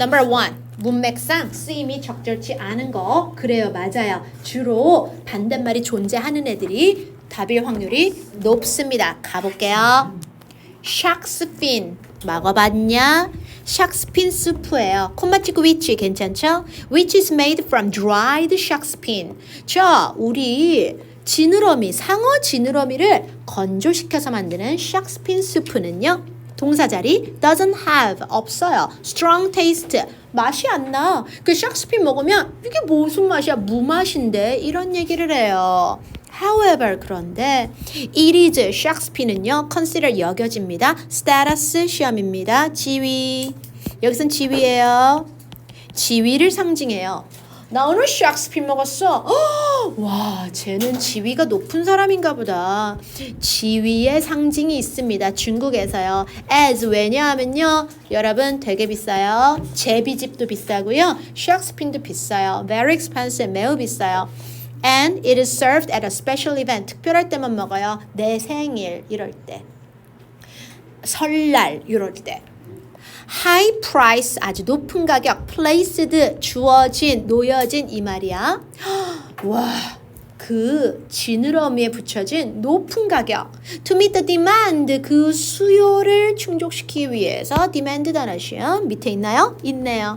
Number one. 문맥상 쓰임이 적절치 않은 거. 그래요. 맞아요. 주로 반대말이 존재하는 애들이 답일 확률이 높습니다. 가볼게요. 샥스핀 먹어봤냐? 샥스핀 수프예요. 콤마 찍고 which 괜찮죠? Which is made from dried shark's fin. 자, 우리 지느러미, 상어 지느러미를 건조시켜서 만드는 샥스핀 수프는요. 동사 자리 doesn't have 없어요. strong taste 맛이 안 나. 그 샥스핀 먹으면 이게 무슨 맛이야? 무맛인데 이런 얘기를 해요. However 그런데 it is 샥스핀은요 consider 여겨집니다. status 시험입니다. 지위 여기선 지위예요. 지위를 상징해요. 나 오늘 샥스핀 먹었어. 헉! 와, 쟤는 지위가 높은 사람인가 보다. 지위의 상징이 있습니다. 중국에서요. as 왜냐하면요. 여러분 되게 비싸요. 제비집도 비싸고요. 샥스핀도 비싸요. very expensive 매우 비싸요. And it is served at a special event. 특별할 때만 먹어요. 내 생일 이럴 때. 설날 이럴 때. High price 아주 높은 가격 placed 주어진 놓여진 이 말이야. 와. 그 지느러미에 붙여진 높은 가격 to meet the demand 그 수요를 충족시키기 위해서 demand 단어시험 밑에 있나요? 있네요.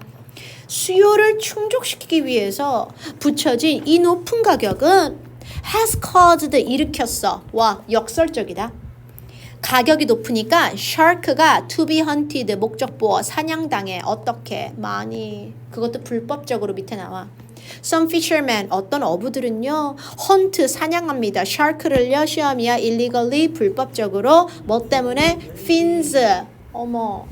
수요를 충족시키기 위해서 붙여진 이 높은 가격은 has caused 일으켰어. 와 역설적이다. 가격이 높으니까 shark가 to be hunted 목적보어 사냥당해 어떻게 많이 그것도 불법적으로 밑에 나와. Some fishermen 어떤 어부들은요 헌트 사냥합니다. shark를요 시험이야 illegally 불법적으로 뭐 때문에 fins 어머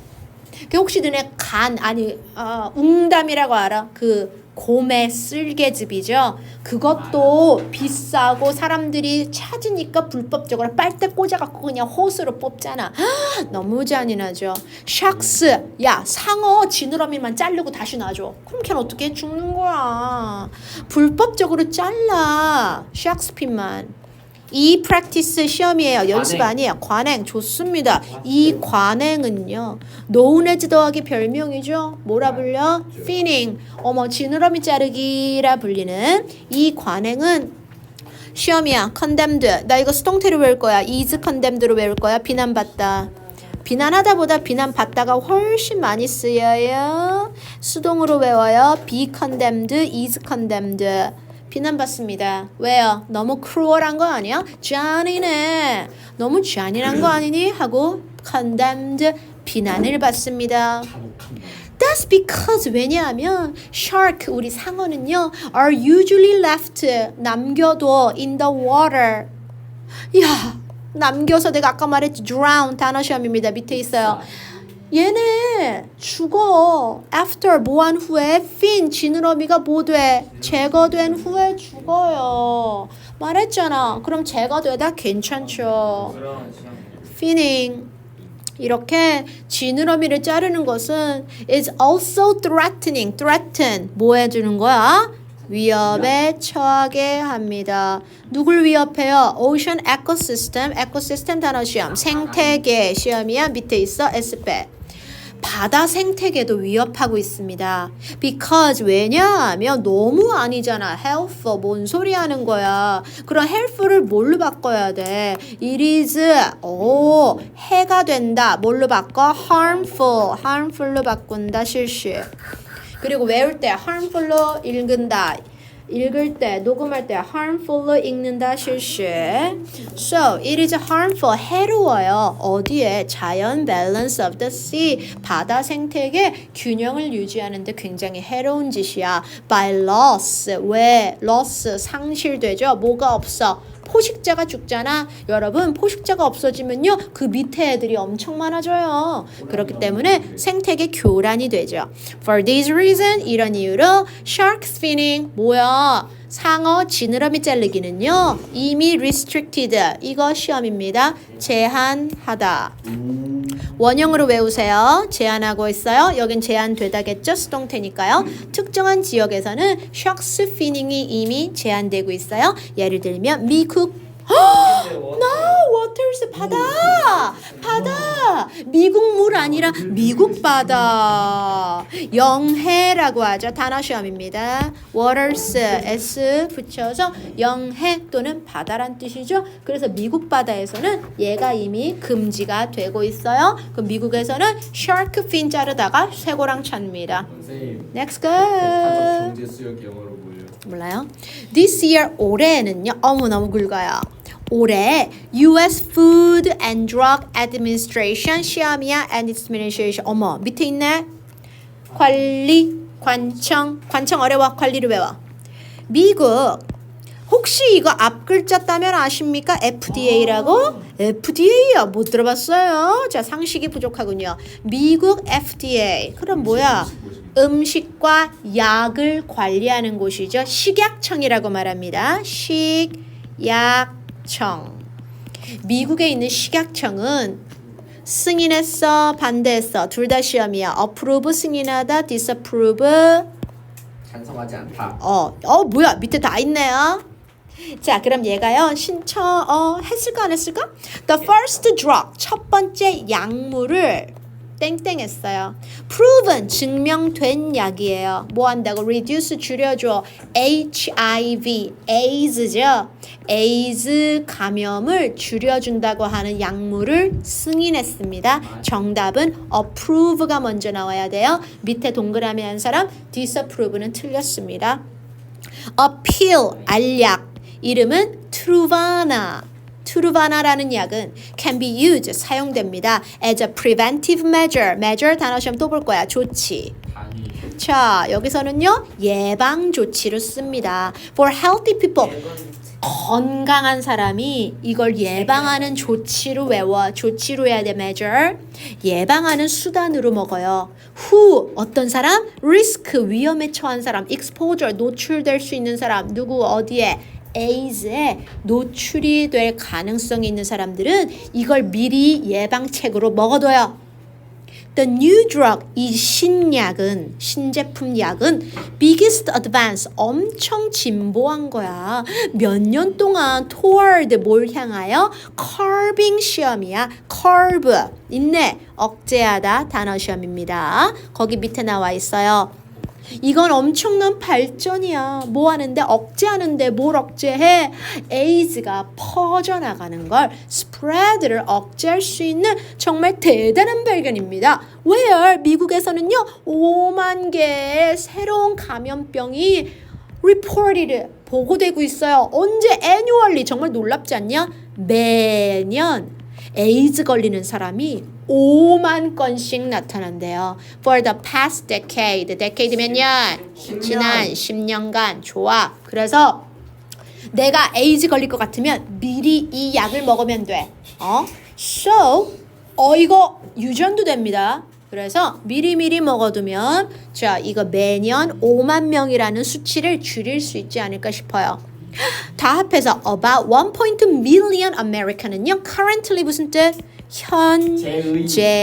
그 혹시 너네 간 아니 아, 웅담이라고 알아? 그 곰의 쓸개즙이죠. 그것도 비싸고 사람들이 찾으니까 불법적으로 빨대 꽂아갖고 그냥 호스로 뽑잖아. 너무 잔인하죠. 샥스, 야 상어 지느러미만 자르고 다시 놔줘. 그럼 걔는 어떻게 죽는 거야? 불법적으로 잘라 샥스핀만. 이 프랙티스 시험이에요. 연습. 아니에요. 관행 좋습니다. 이 관행은요. 노은에즈 더하기 별명이죠. 뭐라 불려? 피닝. 어머 지느러미 자르기라 불리는 이 관행은 시험이야. condemned. 나 이거 수동태로 외울 거야. is condemned로 외울 거야. 비난받다. 비난하다보다 비난받다가 훨씬 많이 쓰여요. 수동으로 외워요. be condemned, is condemned. 비난받습니다. 왜요? 너무 cruel한 거 아니야? 잔인해. 너무 잔인한 거 아니니? 하고 condemned 비난을 받습니다. That's because 왜냐하면 shark 우리 상어는요 are usually left 남겨둬 in the water. 야 남겨서 내가 아까 말했지 drown 단어 시험입니다. 밑에 있어요. 얘네 죽어. After 뭐한 후에 fin 지느러미가 뭐 돼? 제거된 후에 죽어요. 말했잖아. 그럼 제거되다 괜찮죠. finning 이렇게 지느러미를 자르는 것은 is also threatening. threaten 뭐 해주는 거야? 위협에 처하게 합니다. 누굴 위협해요? ocean ecosystem, ecosystem 단어 시험, 생태계 시험이야 밑에 있어 S배. 바다 생태계도 위협하고 있습니다. Because 왜냐하면 너무 아니잖아. helpful 뭔 소리 하는 거야. 그럼 helpful을 뭘로 바꿔야 돼? It is 오 해가 된다. 뭘로 바꿔? harmful harmful로 바꾼다 실시. 그리고 외울 때 harmful로 읽는다. 읽을 때 녹음할 때 harmful로 읽는다 실시. So it is harmful 해로워요. 어디에 자연 balance of the sea 바다 생태계 균형을 유지하는데 굉장히 해로운 짓이야. By loss 왜 loss 상실되죠? 뭐가 없어? 포식자가 죽잖아. 여러분, 포식자가 없어지면요. 그 밑에 애들이 엄청 많아져요. 그렇기 때문에 생태계 교란이 되죠. For this reason, 이런 이유로 shark finning 뭐야? 상어 지느러미 자르기는요. 이미 restricted. 이거 시험입니다. 제한하다. 원형으로 외우세요. 제한하고 있어요. 여긴 제한되다겠죠? 수동태니까요. 특정한 지역에서는 샥스 피닝이 이미 제한되고 있어요. 예를 들면 미국 나나 워터스 바다 바다 미국 물 아니라 미국 바다. 영해라고 하죠. 단어 시험입니다. waters s 붙여서 영해 또는 바다란 뜻이죠. 그래서 미국 바다에서는 얘가 이미 금지가 되고 있어요. 그럼 미국에서는 shark fin 자르다가 쇠고랑 찹니다. 선생님 Next 탄소 go. 경제 수역 영어로 뭐예요? 몰라요? This year 올해는요. 어머 너무 굵어요. 올해 U.S. Food and Drug Administration its administration. 어머 밑에 있네. 관리 관청 관청 어려워 관리를 외워. 미국 혹시 이거 앞 글자 따면 아십니까? FDA라고? FDA야 못 들어봤어요. 자 상식이 부족하군요. 미국 FDA 그럼 뭐야? 음식과 약을 관리하는 곳이죠. 식약청이라고 말합니다. 식약 청. 미국에 있는 식약청은 승인했어, 반대했어. 둘 다 시험이야. approve 승인하다, disapprove 찬성하지 않다. 어, 어 뭐야 밑에 다 있네요. 자, 그럼 얘가요 신청 어 했을까 안 했을까? The first drug 첫 번째 약물을 땡땡했어요. proven 증명된 약이에요. 뭐 한다고 reduce 줄여줘 HIV AIDS죠. 에이즈 감염을 줄여준다고 하는 약물을 승인했습니다. 정답은 approve가 먼저 나와야 돼요. 밑에 동그라미 한 사람 disapprove는 틀렸습니다. appeal 알약 이름은 트루바나 트루바나라는 약은 can be used 사용됩니다. As a preventive measure. Measure 단어 시험 또 볼 거야. 조치. 자 여기서는요 예방 조치를 씁니다. For healthy people. 건강한 사람이 이걸 예방하는 조치로 외워 조치로 해야 돼 measure. 예방하는 수단으로 먹어요. Who 어떤 사람? Risk 위험에 처한 사람. Exposure 노출될 수 있는 사람. 누구 어디에 AIDS에 노출이 될 가능성이 있는 사람들은 이걸 미리 예방책으로 먹어둬요. The new drug 이 신약은 신제품 약은 biggest advance 엄청 진보한 거야. 몇 년 동안 toward 뭘 향하여 curbing 시험이야. curb 있네. 억제하다 단어 시험입니다. 거기 밑에 나와 있어요. 이건 엄청난 발전이야. 뭐 하는데 억제하는데 뭘 억제해? 에이즈가 퍼져나가는 걸 스프레드를 억제할 수 있는 정말 대단한 발견입니다. Where 미국에서는요 5만 개의 새로운 감염병이 reported 보고되고 있어요. 언제 annually 정말 놀랍지 않냐? 매년 에이즈 걸리는 사람이 5만 건씩 나타난대요. For the past decade. decade 몇 년? 지난 10년간. 좋아. 그래서 내가 에이즈 걸릴 것 같으면 미리 이 약을 먹으면 돼. 어? So, 어 이거 유전도 됩니다. 그래서 미리미리 먹어두면 자 이거 매년 5만 명이라는 수치를 줄일 수 있지 않을까 싶어요. 다 합해서 about 1.2 million American은요 currently 무슨 뜻?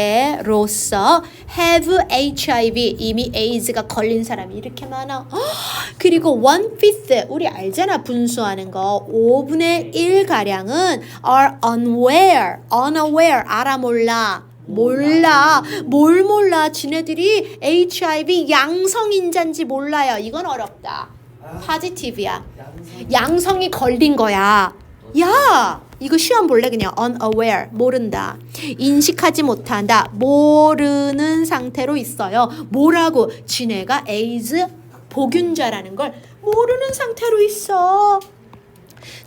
현재로서 have HIV 이미 에이즈가 걸린 사람이 이렇게 많아. 그리고 one fifth 우리 알잖아 분수하는 거 5분의 1 가량은 are unaware, unaware 알아 몰라. 몰라. 뭘 몰라. 지네들이 HIV 양성인자인지 몰라요. 이건 어렵다. 파지티브야. 양성이 걸린 거야. 야, 이거 시험 볼래 그냥 unaware 모른다. 인식하지 못한다. 모르는 상태로 있어요. 뭐라고? 지네가 에이즈 복균자라는 걸 모르는 상태로 있어.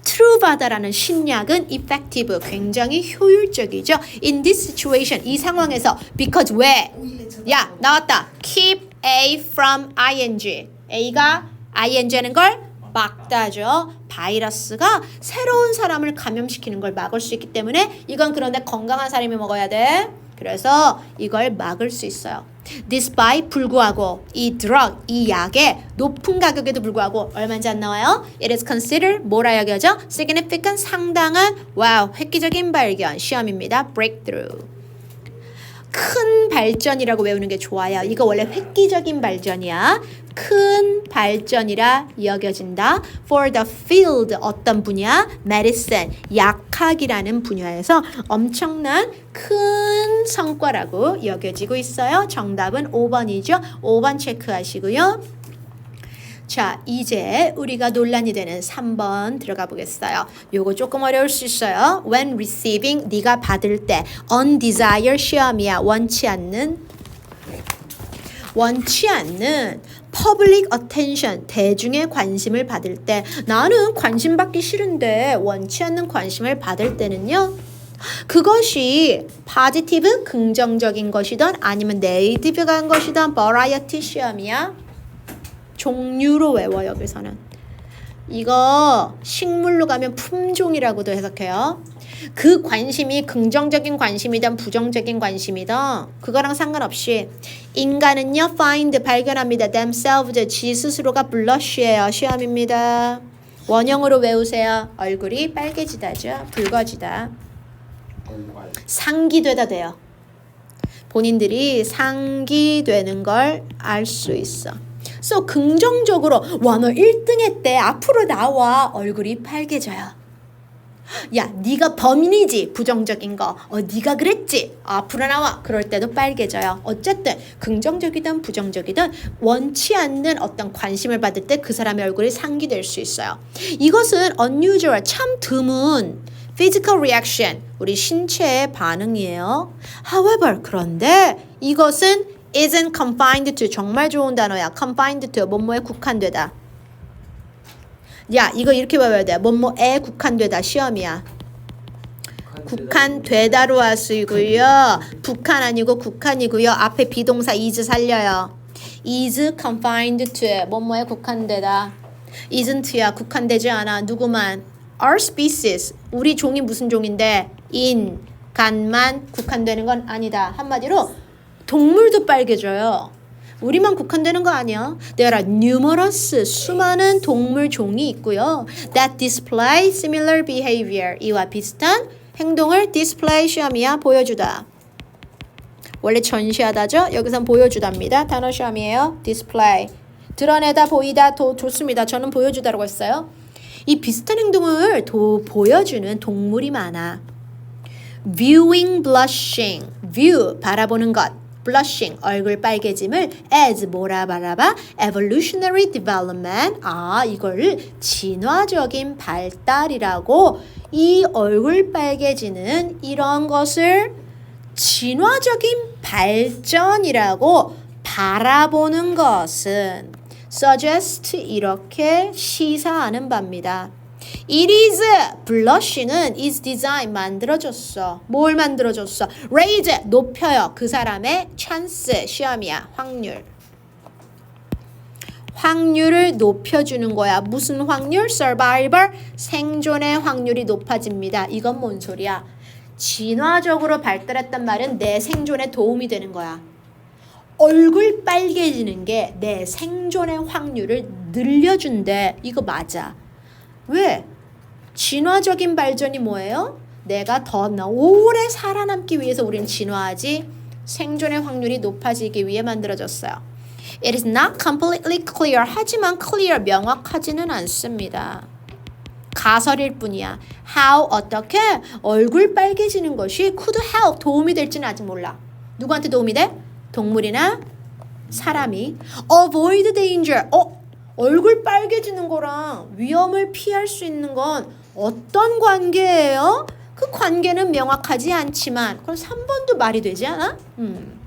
트루바다라는 신약은 effective 굉장히 효율적이죠. In this situation 이 상황에서 because 왜? 야 나왔다. Keep A from ing. A가 ing 하는 걸 막다죠. 바이러스가 새로운 사람을 감염시키는 걸 막을 수 있기 때문에 이건 그런데 건강한 사람이 먹어야 돼. 그래서 이걸 막을 수 있어요. Despite 불구하고 이 drug 이 약의 높은 가격에도 불구하고 얼마인지 안 나와요? It is considered 뭐라 여겨져? Significant 상당한 와우 획기적인 발견 시험입니다. Breakthrough. 큰 발전이라고 외우는 게 좋아요. 이거 원래 획기적인 발전이야. 큰 발전이라 여겨진다. For the field 어떤 분야? medicine 약학이라는 분야에서 엄청난 큰 성과라고 여겨지고 있어요. 정답은 5번이죠. 5번 체크하시고요. 자, 이제 우리가 논란이 되는 3번 들어가 보겠어요. 요거 조금 어려울 수 있어요. When receiving 네가 받을 때 undesired 시험이야. 원치 않는 원치 않는 public attention 대중의 관심을 받을 때 나는 관심 받기 싫은데 원치 않는 관심을 받을 때는요. 그것이 positive 긍정적인 것이든 아니면 negative한 것이든 variety 시험이야. 종류로 외워 여기서는 이거 식물로 가면 품종이라고도 해석해요. 그 관심이 긍정적인 관심이든 부정적인 관심이든 그거랑 상관없이 인간은요 find 발견합니다 themselves 지 스스로가 블러쉬예요 시험입니다. 원형으로 외우세요. 얼굴이 빨개지다죠. 붉어지다. 상기되다 돼요. 본인들이 상기되는 걸 알 수 있어. 그래서 긍정적으로 와 너 1등 했대 앞으로 나와 얼굴이 빨개져요. 야 네가 범인이지 부정적인 거. 어 네가 그랬지 앞으로 나와 그럴 때도 빨개져요. 어쨌든 긍정적이든 부정적이든 원치 않는 어떤 관심을 받을 때 그 사람의 얼굴이 상기될 수 있어요. 이것은 unusual 참 드문 physical reaction 우리 신체의 반응이에요. However 그런데 이것은 isn't confined to 정말 좋은 단어야. confined to 뭐뭐에 국한되다. 야 이거 이렇게 외워야 돼. 뭐뭐에 국한되다 시험이야. 국한 되다로 하시고요. 북한 아니고 국한이고요. 앞에 비동사 is 살려요. is confined to 뭐뭐에 국한되다. isn't야 국한되지 않아. 누구만 our species 우리 종이 무슨 종인데 인간만 국한되는 건 아니다. 한마디로 동물도 빨개져요. 우리만 국한되는 거 아니야. There are numerous 수많은 동물 종이 있고요. That display similar behavior 이와 비슷한 행동을 display 시험이야 보여주다. 원래 전시하다죠. 여기선 보여주답니다. 단어 시험이에요. display 드러내다 보이다 도 좋습니다. 저는 보여주다라고 했어요. 이 비슷한 행동을 도 보여주는 동물이 많아. viewing blushing view 바라보는 것 blushing 얼굴 빨개짐을 as 뭐라 바라봐 evolutionary development 아 이걸 진화적인 발달이라고 이 얼굴 빨개지는 이런 것을 진화적인 발전이라고 바라보는 것은 suggest 이렇게 시사하는 바입니다. It is blushing은 is design 만들어줬어. 뭘 만들어줬어? raise 높여요. 그 사람의 chance 시험이야. 확률. 확률을 높여주는 거야. 무슨 확률? survival 생존의 확률이 높아집니다. 이건 뭔 소리야? 진화적으로 발달했단 말은 내 생존에 도움이 되는 거야. 얼굴 빨개지는 게 내 생존의 확률을 늘려준대. 이거 맞아. 왜? 진화적인 발전이 뭐예요? 내가 더 나- 오래 살아남기 위해서 우리는 진화하지 생존의 확률이 높아지기 위해 만들어졌어요. It is not completely clear. 하지만 clear 명확하지는 않습니다. 가설일 뿐이야. How 어떻게 얼굴 빨개지는 것이 could help 도움이 될지는 아직 몰라. 누구한테 도움이 돼? 동물이나 사람이 avoid danger. 어 얼굴 빨개지는 거랑 위험을 피할 수 있는 건 어떤 관계예요? 그 관계는 명확하지 않지만 그럼 3번도 말이 되지 않아? 음.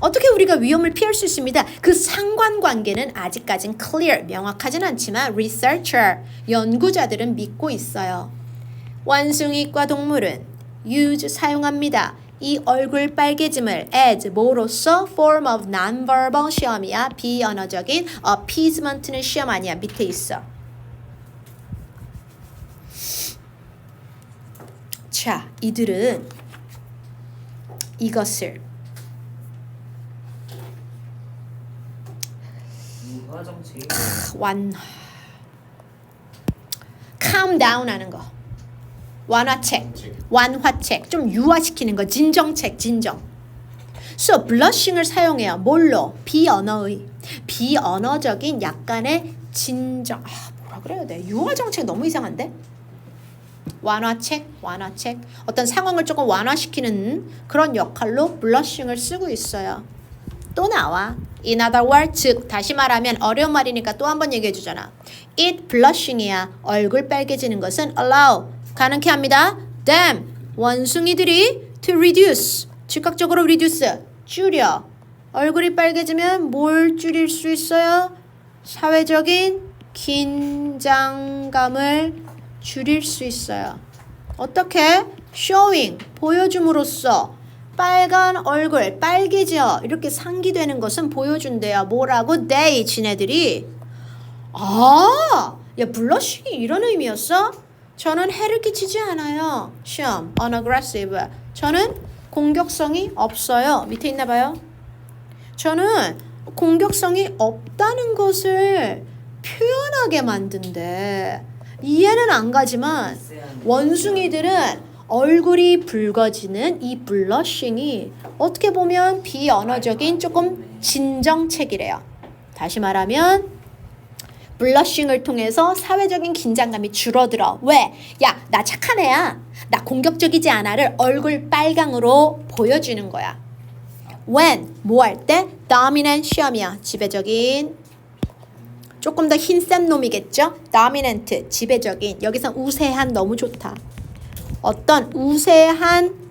어떻게 우리가 위험을 피할 수 있습니다. 그 상관관계는 아직까진 clear, 명확하진 않지만 researcher, 연구자들은 믿고 있어요. 원숭이과 동물은 use, 사용합니다. 이 얼굴 빨개짐을 as 뭐로서 form of nonverbal 시험이야. 비언어적인 appeasement는 시험 아니야. 밑에 있어. 자, 이들은 이것을. 완 calm down 하는 거 완화책 완화책 좀 유화시키는 거 진정책 진정 So blushing을 사용해요. 뭘로? 비언어의 비언어적인 약간의 진정 아 뭐라 그래야 돼? 유화 정책 너무 이상한데? 완화책, 완화책. 어떤 상황을 조금 완화시키는 그런 역할로 블러싱을 쓰고 있어요. 또 나와. In other words, 즉 다시 말하면 어려운 말이니까 또 한 번 얘기해 주잖아. It blushing이야. 얼굴 빨개지는 것은 allow 가능케 합니다. Them 원숭이들이 to reduce 즉각적으로 reduce 줄여. 얼굴이 빨개지면 뭘 줄일 수 있어요? 사회적인 긴장감을 줄일 수 있어요. 어떻게? showing 보여줌으로써 빨간 얼굴 빨개져 이렇게 상기되는 것은 보여준대요. 뭐라고? they 지네들이 아, 야 블러싱이 이런 의미였어? 저는 해를 끼치지 않아요. 시험 unaggressive. 저는 공격성이 없어요. 밑에 있나 봐요. 저는 공격성이 없다는 것을 표현하게 만든대. 이해는 안 가지만 원숭이들은 얼굴이 붉어지는 이 블러싱이 어떻게 보면 비언어적인 조금 진정책이래요. 다시 말하면 블러싱을 통해서 사회적인 긴장감이 줄어들어. 왜? 야, 나 착한 애야. 나 공격적이지 않아를 얼굴 빨강으로 보여주는 거야. when 뭐 할 때? dominant 시험이야. 지배적인 조금 더 흰센 놈이겠죠? dominant 지배적인 여기서 우세한 너무 좋다. 어떤 우세한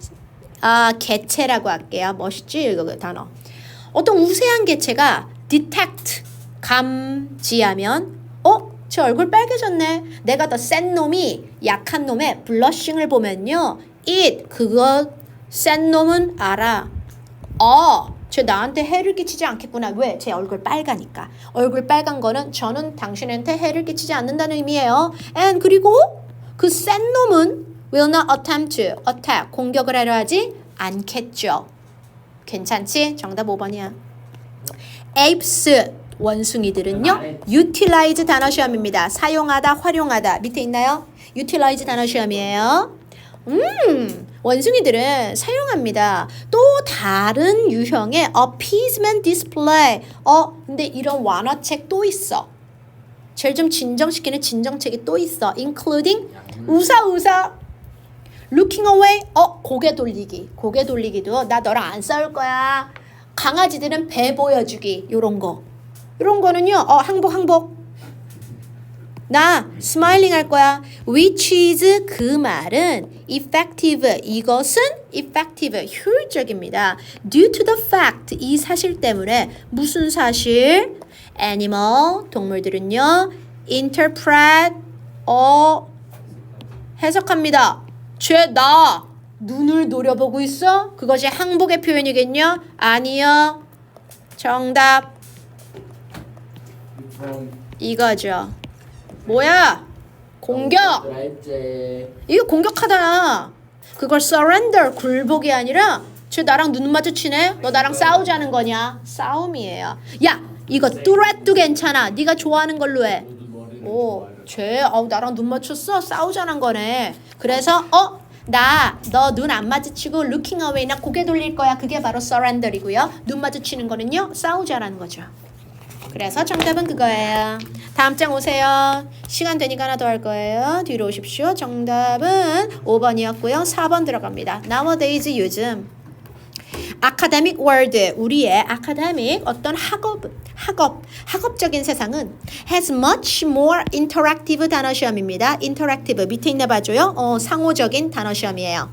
아, 개체라고 할게요. 멋있지 이거 그 단어. 어떤 우세한 개체가 detect 감지하면 어? 제 얼굴 빨개졌네. 내가 더 센 놈이 약한 놈의 블러싱을 보면요. it 그거 센 놈은 알아. 어, 쟤 나한테 해를 끼치지 않겠구나. 왜? 제 얼굴 빨가니까. 얼굴 빨간 거는 저는 당신한테 해를 끼치지 않는다는 의미예요. and 그리고 그 센 놈은 will not attempt to attack 공격을 하려 하지 않겠죠. 괜찮지? 정답 5번이야. apes 원숭이들은요. utilize 단어 시험입니다. 사용하다, 활용하다. 밑에 있나요? utilize 단어 시험이에요. 음, 원숭이들은 사용합니다. 또 다른 유형의 appeasement display. 어, 근데 이런 완화책 또 있어. 제일 좀 진정시키는 진정책이 또 있어. including 우사 우사 looking away. 어, 고개 돌리기. 고개 돌리기도 나 너랑 안 싸울 거야. 강아지들은 배 보여주기. 요런 거. 요런 거는요. 어, 항복 항복. 나 스마일링 할 거야. Which is 그 말은 effective 이것은 effective 효율적입니다. Due to the fact 이 사실 때문에 무슨 사실? Animal 동물들은요 interpret 어 해석합니다. 죄나 눈을 노려보고 있어? 그것이 항복의 표현이겠냐? 아니요. 정답 이거죠. 뭐야? 공격. 이거 공격하다. 그걸 surrender 굴복이 아니라 쟤 나랑 눈 마주치네. 너 나랑 싸우자는 거냐? 싸움이에요. 야, 이거 뚜레뚜 괜찮아. 네가 좋아하는 걸로 해. 오, 쟤, 어, 나랑 눈 맞췄어? 싸우자는 거네. 그래서 어, 나 너 눈 안 마주치고 looking away 나 고개 돌릴 거야. 그게 바로 surrender이고요. 눈 마주치는 거는요, 싸우자라는 거죠. 그래서 정답은 그거예요. 다음 장 오세요. 시간 되니까 하나 더 할 거예요. 뒤로 오십시오. 정답은 5번이었고요. 4번 들어갑니다. Nowadays 요즘 academic world 우리의 academic 어떤 학업 학업 학업적인 세상은 has much more interactive 단어 시험입니다. interactive 밑에 있나 봐줘요. 어, 상호적인 단어 시험이에요.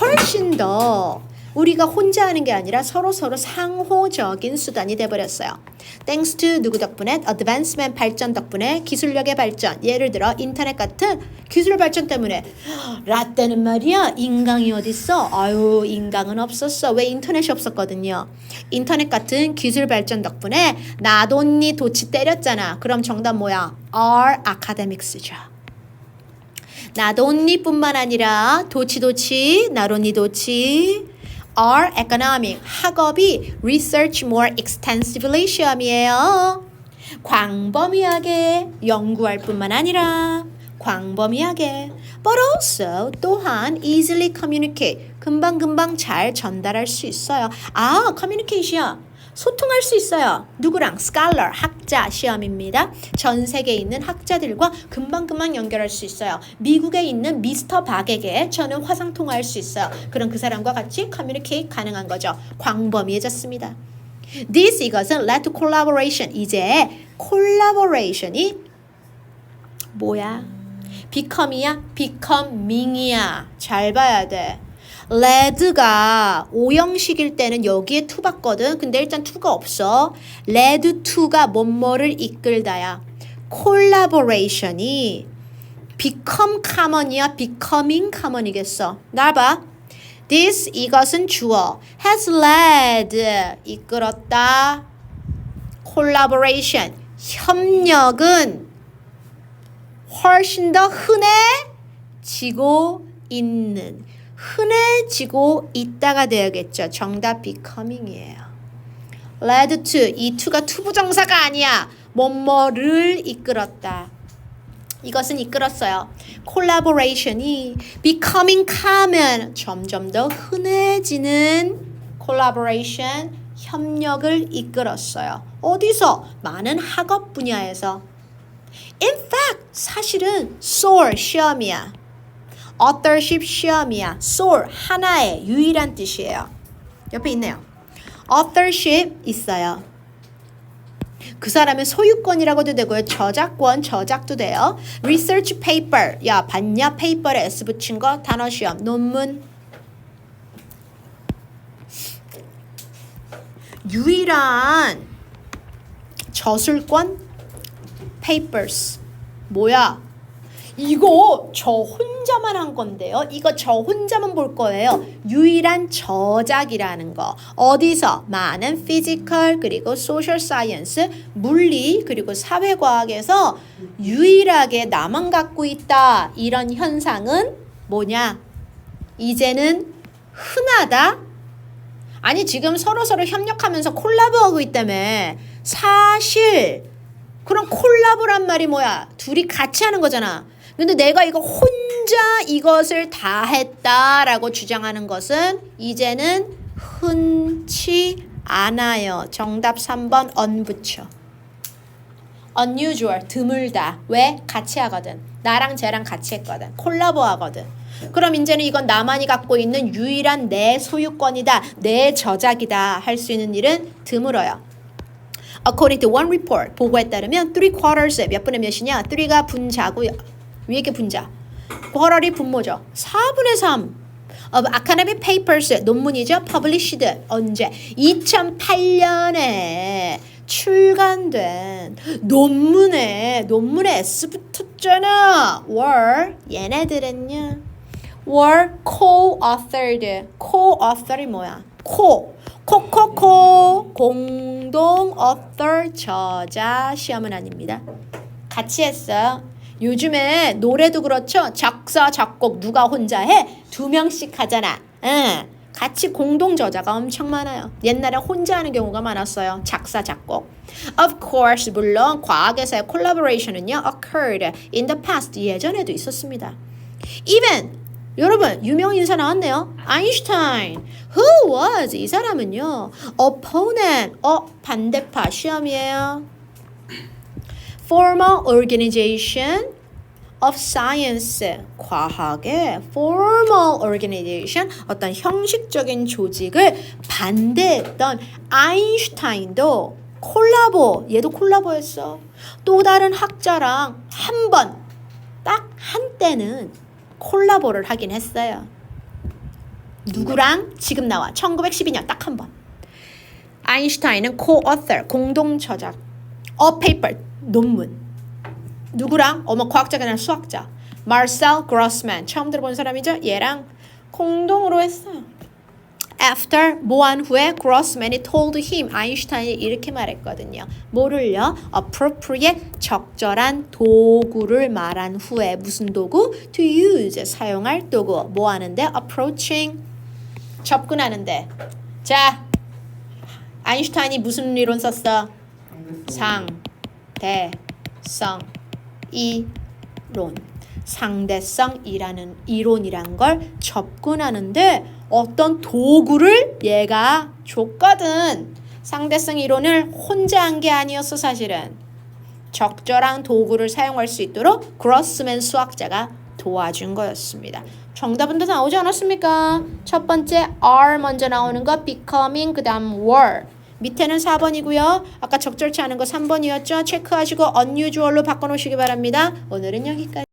훨씬 더 우리가 혼자 하는 게 아니라 서로 서로 상호적인 수단이 돼 버렸어요. Thanks to 누구 덕분에? Advancement 발전 덕분에 기술력의 발전. 예를 들어 인터넷 같은 기술 발전 때문에. 라떼는 말이야 인강이 어딨어? 아유 인강은 없었어. 왜 인터넷이 없었거든요. 인터넷 같은 기술 발전 덕분에 나돈니 도치 때렸잖아. 그럼 정답 뭐야? R academics죠. 나돈니뿐만 아니라 도치도치 나론니도치 are economic 학업이 research more extensively 시험이에요. 광범위하게 연구할 뿐만 아니라 광범위하게 but also 또한 easily communicate 금방금방 잘 전달할 수 있어요. 아, 커뮤니케이션. 소통할 수 있어요. 누구랑? scholar, 학자 시험입니다. 전 세계에 있는 학자들과 금방금방 연결할 수 있어요. 미국에 있는 미스터 박에게 저는 화상 통화할 수 있어요. 그럼 그 사람과 같이 커뮤니케이트 가능한 거죠. 광범위해졌습니다. This 이것은 led to collaboration. 이제 collaboration이 뭐야? become이야? becoming이야. 잘 봐야 돼. Led가 오형식일 때는 여기에 to 받거든. 근데 일단 to가 없어. led to가 뭐뭐를 이끌다야. collaboration이 become common이야? becoming common이겠어. 나 봐. This 이것은 주어. has led 이끌었다. collaboration 협력은 훨씬 더 흔해지고 있는 흔해지고 있다가 되야겠죠. 정답 becoming이에요. led to 이 to가 투부정사가 아니야. 뭐뭐를 이끌었다. 이것은 이끌었어요. collaboration이 becoming common 점점 더 흔해지는 collaboration 협력을 이끌었어요. 어디서? 많은 학업 분야에서. In fact, 사실은 SOAR 시험이야. Authorship 시험이야. SOAR 하나의 유일한 뜻이에요. 옆에 있네요. authorship 있어요. 그 사람의 소유권이라고도 되고요. 저작권, 저작도 돼요. research paper. 야, 봤냐? 페이퍼에 S 붙인 거 단어 시험. 논문. 유일한 저술권 papers. 뭐야? 이거 저 혼자만 한 건데요. 이거 저 혼자만 볼 거예요. 유일한 저작이라는 거. 어디서? 많은 피지컬 그리고 소셜 사이언스, 물리 그리고 사회 과학에서 유일하게 나만 갖고 있다. 이런 현상은 뭐냐? 이제는 흔하다. 아니 지금 서로 서로 협력하면서 콜라보하고 있다며. 사실 그럼 콜라보란 말이 뭐야? 둘이 같이 하는 거잖아. 근데 내가 이거 혼자 이것을 다 했다라고 주장하는 것은 이제는 흔치 않아요. 정답 3번 언 붙여. unusual 드물다. 왜? 같이 하거든. 나랑 쟤랑 같이 했거든. 콜라보 하거든. 그럼 이제는 이건 나만이 갖고 있는 유일한 내 소유권이다. 내 저작이다. 할 수 있는 일은 드물어요. According to one report, 보고에 따르면 three quarters 몇 분의 몇이냐? 3가 분자고 위에 게 분자. quarter이 분모죠. 4분의 3 of academic papers 논문이죠. published 언제? 2008년에 출간된 논문에 논문에 S 붙었잖아. were 얘네들은요. were co-authored. co-author이 뭐야? co 코코코 공동 author 저자 시험은 아닙니다. 같이 했어요. 요즘에 노래도 그렇죠. 작사 작곡 누가 혼자 해? 두 명씩 하잖아. 응. 같이 공동 저자가 엄청 많아요. 옛날에 혼자 하는 경우가 많았어요. 작사 작곡. Of course 물론 과학에서의 collaboration은요 occurred in the past 예전에도 있었습니다. Even 여러분 유명 인사 나왔네요. 아인슈타인. Who was 이 사람은요. opponent 어 반대파 시험이에요. Formal organization of science 과학의 formal organization 어떤 형식적인 조직을 반대했던 아인슈타인도 콜라보 얘도 콜라보했어. 또 다른 학자랑 한 번 딱 한 때는 콜라보를 하긴 했어요. 누구랑 지금 나와 1912년 딱 한 번. 아인슈타인은 co-author 공동 저작, a paper 논문. 누구랑 어머 과학자가 아니라 수학자. 마르셀 그로스만 처음 들어본 사람이죠. 얘랑 공동으로 했어요. After 뭐한 후에 Grossman이 told him 아인슈타인이 이렇게 말했거든요. 뭐를요? appropriate 적절한 도구를 말한 후에 무슨 도구? to use 사용할 도구. 뭐 하는데? approaching 접근하는데. 자, 아인슈타인이 무슨 이론 썼어? 상, 대, 성, 이론. 상대성이라는 이론이란 걸 접근하는데 어떤 도구를 얘가 줬거든. 상대성 이론을 혼자 한 게 아니었어 사실은. 적절한 도구를 사용할 수 있도록 그로스맨 수학자가 도와준 거였습니다. 정답은 다 나오지 않았습니까? 첫 번째 are 먼저 나오는 거 becoming 그다음 were 밑에는 4번이고요. 아까 적절치 않은 거 3번이었죠. 체크하시고 unusual로 바꿔 놓으시기 바랍니다. 오늘은 여기까지.